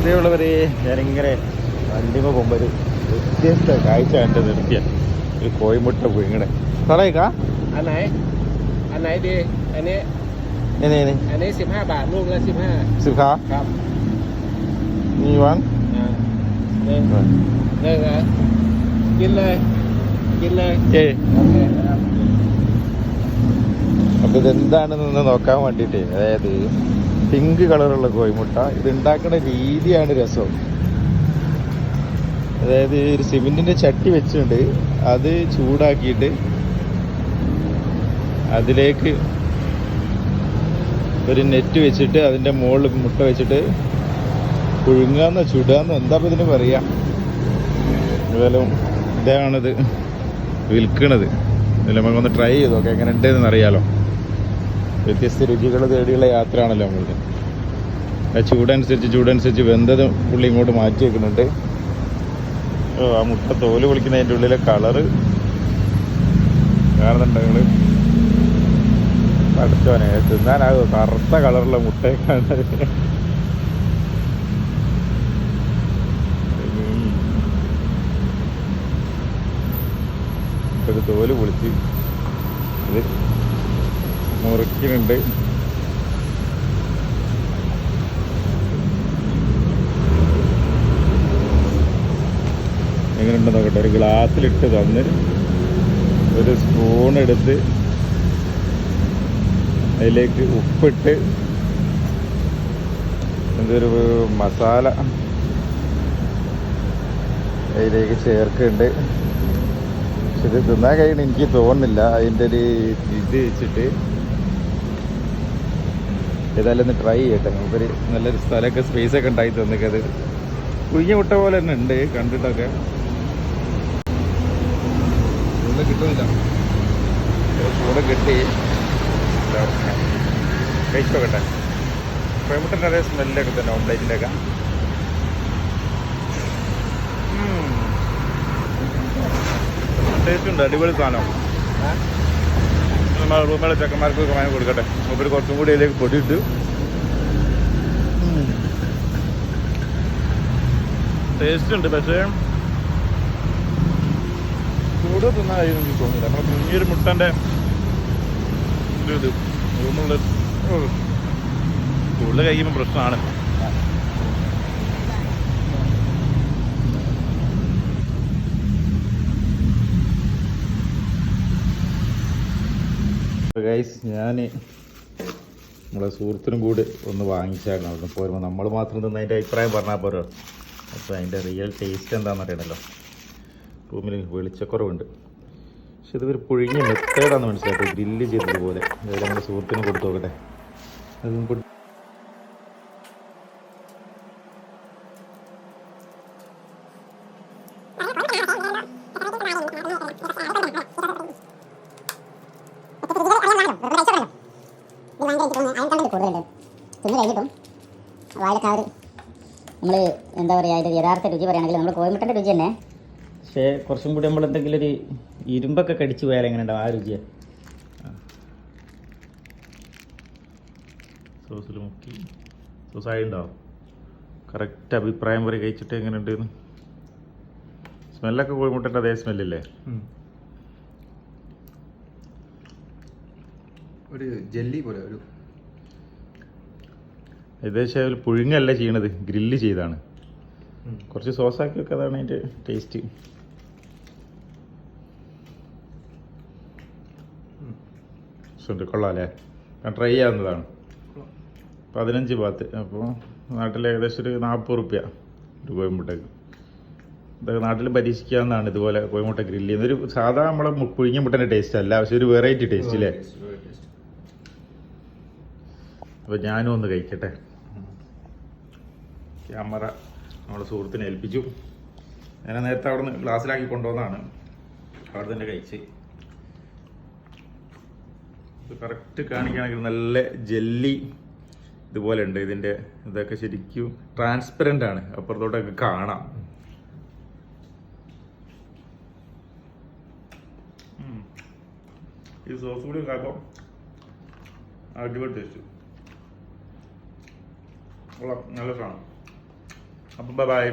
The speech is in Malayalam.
പ്രിയമുള്ളവരെ ഞാനിങ്ങനെ വണ്ടിമ പോകുമ്പോൾ ഒരു വ്യത്യസ്ത കാഴ്ച കണ്ട് നിർത്തിയ ഒരു കോഴിമുട്ട പുഴുങ്ങണേ സാറേക്കാ อันไหน อันไหนดี อันนี้ นี่นี่นี่ อันนี้สิบห้าบาทลูกละสิบห้า สิบขา ครับ นี่วัง อ่าหนึ่งหนึ่งอ่ะกินเลย กินเลย ഏ โอเคครับ അപ്പൊ ഇതെന്താണെന്നൊന്ന് നോക്കാൻ വേണ്ടിട്ട് അതായത് പിങ്ക് കളറുള്ള കോഴിമുട്ട. ഇത് ഉണ്ടാക്കുന്ന രീതിയാണ് രസം. അതായത് ഒരു സിമെന്റിന്റെ ചട്ടി വെച്ചിട്ടുണ്ട്. അത് ചൂടാക്കിയിട്ട് അതിലേക്ക് ഒരു നെറ്റ് വെച്ചിട്ട് അതിന്റെ മുകളിൽ മുട്ട വെച്ചിട്ട് പുഴുങ്ങാന്നോ ചുടാന്നോ എന്താ ഇപ്പൊ ഇതിന് പറയാ? ഇതാണിത്. വിൽക്കണത്. ഇതിൽ നമുക്കൊന്ന് ട്രൈ ചെയ്ത് നോക്കാം. എങ്ങനെ ഉണ്ടെന്ന് അറിയാലോ. വ്യത്യസ്ത രുചികൾ തേടിയുള്ള യാത്രയാണല്ലോ നമ്മളുടെ ആ ചൂടനുസരിച്ച് ചൂടനുസരിച്ച് വെന്തത് പുള്ളി ഇങ്ങോട്ട് മാറ്റി വെക്കുന്നുണ്ട്. ആ മുട്ട തോൽ പൊളിക്കുന്നതിന്റെ ഉള്ളിലെ കളറ് കാണുന്നുണ്ട് നിങ്ങൾ പഠിച്ചോനെ തിന്നാനാകുമോ? കറുത്ത കളറുള്ള മുട്ടയെ തോൽ പൊളിച്ച് മുറിക്കുന്നുണ്ട്. എങ്ങനെയുണ്ടെന്ന് നോക്കട്ടെ. ഒരു ഗ്ലാസ്സിലിട്ട് തന്ന് ഒരു സ്പൂൺ എടുത്ത് അതിലേക്ക് ഉപ്പിട്ട് എന്തൊരു മസാല അതിലേക്ക് ചേർക്കുന്നുണ്ട്. പക്ഷെ ഇത് തിന്നാൻ കഴിയണം. എനിക്ക് തോന്നുന്നില്ല. അതിന്റെ ഒരു ഇത് വെച്ചിട്ട് ഏതായാലും ഒന്ന് ട്രൈ ചെയ്യട്ടെ. നമുക്കൊരു നല്ലൊരു സ്ഥലമൊക്കെ സ്പേസ് ഒക്കെ ഉണ്ടായി തന്നിക്കത്. കുഴിഞ്ഞ മുട്ട പോലെ തന്നെ ഉണ്ട് കണ്ടിട്ടൊക്കെ. ഒന്നും കിട്ടുന്നില്ല. കൂടെ കിട്ടി. കഴിച്ചോക്കട്ടെ കോയമുട്ടന്റെ അതേ സ്മെല്ലൊക്കെ തന്നെ ഓംലേറ്റിന്റെ ഒക്കെ. ടേസ്റ്റ് ഉണ്ട് അടിപൊളി സാധനം. നമ്മളെ റൂമിലെ ചെക്കന്മാർക്ക് വാങ്ങി കൊടുക്കട്ടെ. അപ്പോൾ കുറച്ചും കൂടി അതിലേക്ക് പൊടിയിട്ട്. ടേസ്റ്റ് ഉണ്ട് പക്ഷേ. ചൂട് കഴിയുമെന്ന് എനിക്ക് തോന്നുന്നില്ല നമ്മളെ കുഞ്ഞൊരു മുട്ടന്റെ ഒരു ഇത്. റൂമുള്ള കൂടുതൽ കഴിയുമ്പോൾ പ്രശ്നമാണ്. ഗൈസ് ഞാൻ നമ്മളെ സുഹൃത്തിനും കൂടി ഒന്ന് വാങ്ങിച്ചായിരുന്നു. നിന്ന് പോരുമ്പോൾ നമ്മൾ മാത്രം തന്നെ അതിന്റെ അഭിപ്രായം പറഞ്ഞാൽ പോരോ? അപ്പോൾ അതിന്റെ റിയൽ ടേസ്റ്റ് എന്താണെന്ന് അറിയണമല്ലോ റൂമിൽ വെളിച്ചക്കുറവുണ്ട്. പക്ഷെ ഇത് ഒരു പുഴുങ്ങിയ മെത്തേഡാണെന്ന് മനസ്സിലാക്കി ഗ്രില്ല് ചെയ്തതുപോലെ. അതായത് നമ്മുടെ സുഹൃത്തിന് കൊടുത്തു നോക്കട്ടെ. അതും കൊടു കൂടുതലുണ്ട് തിന്ന് കഴിഞ്ഞിട്ടും വായിലൊക്കെ ആ ഒരു നമ്മൾ എന്താ പറയുക അതിന്റെ യഥാർത്ഥ രുചി പറയുകയാണെങ്കിൽ നമ്മൾ കോയമ്പട്ടന്റെ രുചി തന്നെ. പക്ഷേ കുറച്ചും കൂടി നമ്മൾ എന്തെങ്കിലും ഒരു ഇരുമ്പൊക്കെ കടിച്ചു പോയാൽ എങ്ങനെ ഉണ്ടാവും ആ രുചിയെ? സോസിൽ മുക്കി. സോസായി ഉണ്ടാവും കറക്റ്റ് അഭിപ്രായം പറയും കഴിച്ചിട്ട് എങ്ങനെ ഉണ്ടെന്ന്. സ്മെല്ലൊക്കെ കോഴിമുട്ടന്റെ അതേ സ്മെല്ലില്ലേ? ഒരു ജെല്ലി പോലെ ഒരു ഏകദേശം അതിൽ പുഴുങ്ങല്ല ചെയ്യണത്. ഗ്രില്ല് ചെയ്താണ്. കുറച്ച് സോസാക്കി വെക്കുക അതാണ് അതിന്റെ ടേസ്റ്റ്. കൊള്ളാം അല്ലേ ഞാൻ ട്രൈ ചെയ്യാവുന്നതാണ്. പതിനഞ്ച് പാത്ത്. അപ്പോൾ നാട്ടിൽ ഏകദേശം ഒരു നാൽപ്പത് റുപ്യ ഒരു കോയമ്പുട്ടക്ക് ഇതൊക്കെ നാട്ടിൽ പരീക്ഷിക്കാവുന്നതാണ് ഇതുപോലെ കോയമുട്ട ഗ്രില്ല് ചെയ്യുന്നത്. ഒരു സാധാ നമ്മളെ പുഴുങ്ങിയ മുട്ടന്റെ ടേസ്റ്റ് അല്ല. പക്ഷെ ഒരു വെറൈറ്റി ടേസ്റ്റ് അല്ലേ അപ്പോൾ ഞാനും ഒന്ന് കഴിക്കട്ടെ. ക്യാമറ നമ്മുടെ സുഹൃത്തിനെ ഏൽപ്പിച്ചു. ഞാൻ നേരത്തെ അവിടെ നിന്ന് ഗ്ലാസ്സിലാക്കി കൊണ്ടുവന്നാണ് അവിടെ തന്നെ കഴിച്ച്. കറക്റ്റ് കാണിക്കുകയാണെങ്കിൽ നല്ല ജെല്ലി ഇതുപോലെ ഉണ്ട്. ഇതിന്റെ ഇതൊക്കെ ശരിക്കും ട്രാൻസ്പെറന്റ് ആണ്. അപ്പുറത്തോട്ടൊക്കെ കാണാം. ഈ സോസ് കൂടി കാക്കാം അടിപൊളി ടേസ്റ്റ് നല്ല സാധനം. അപ്പം ബൈ